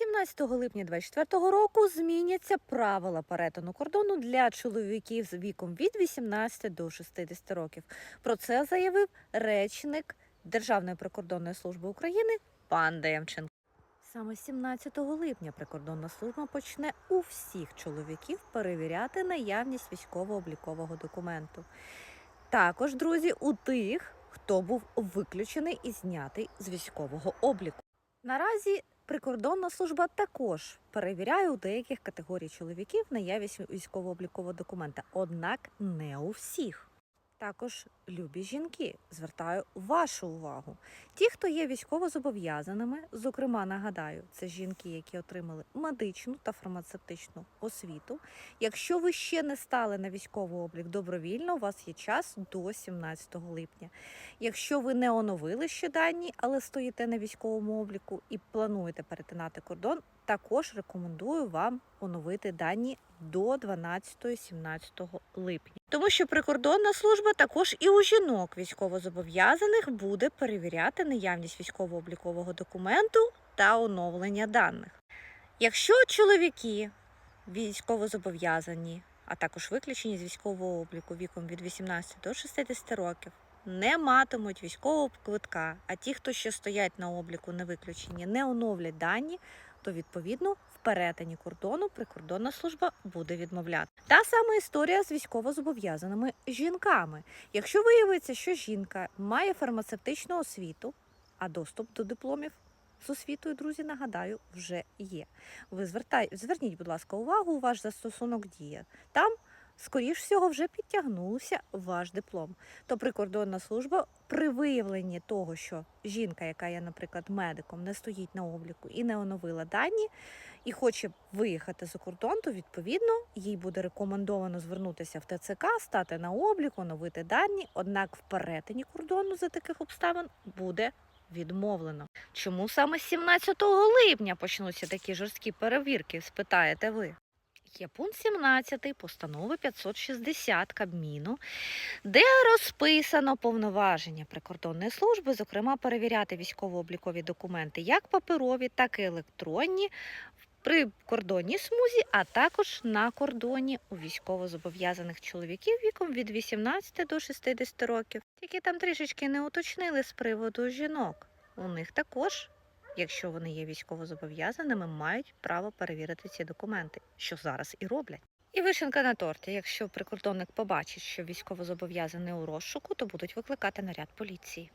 17 липня 2024 року зміняться правила перетину кордону для чоловіків з віком від 18 до 60 років. Про це заявив речник Державної прикордонної служби України пан Демченко. Саме 17 липня прикордонна служба почне у всіх чоловіків перевіряти наявність військово-облікового документу. Також, друзі, у тих, хто був виключений і знятий з військового обліку. Наразі прикордонна служба також перевіряє у деяких категорій чоловіків наявність військово-облікового документа, однак не у всіх. Також любі жінки, звертаю вашу увагу. Ті, хто є військовозобов'язаними, зокрема нагадаю, це жінки, які отримали медичну та фармацевтичну освіту. Якщо ви ще не стали на військовий облік добровільно, у вас є час до 17 липня. Якщо ви не оновили ще дані, але стоїте на військовому обліку і плануєте перетинати кордон, також рекомендую вам оновити дані до 12-17 липня. Тому що прикордонна служба також і у жінок військовозобов'язаних буде перевіряти наявність військово-облікового документу та оновлення даних. Якщо чоловіки військовозобов'язані, а також виключені з військового обліку віком від 18 до 60 років, не матимуть військового квитка, а ті, хто ще стоять на обліку, не виключені, не оновлять дані, то відповідно в перетині кордону прикордонна служба буде відмовляти. Та сама історія з військовозобов'язаними жінками. Якщо виявиться, що жінка має фармацевтичну освіту, а доступ до дипломів з освітою, друзі, нагадаю, вже є. Ви звертай, зверніть, будь ласка, увагу, у ваш застосунок дія. Там, скоріш всього, вже підтягнувся ваш диплом. То прикордонна служба при виявленні того, що жінка, яка є, наприклад, медиком, не стоїть на обліку і не оновила дані, і хоче виїхати за кордон, то відповідно їй буде рекомендовано звернутися в ТЦК, стати на облік, оновити дані. Однак в перетині кордону за таких обставин буде відмовлено. Чому саме з 17 липня почнуться такі жорсткі перевірки? Спитаєте ви. Є пункт 17 постанови 560 Кабміну, де розписано повноваження прикордонної служби, зокрема перевіряти військово-облікові документи як паперові, так і електронні при кордонній смузі, а також на кордоні у військовозобов'язаних чоловіків віком від 18 до 60 років. Тільки там трішечки не уточнили з приводу жінок. У них також, якщо вони є військовозобов'язаними, мають право перевірити ці документи, що зараз і роблять. І вишенка на торті. Якщо прикордонник побачить, що військовозобов'язаний у розшуку, то будуть викликати наряд поліції.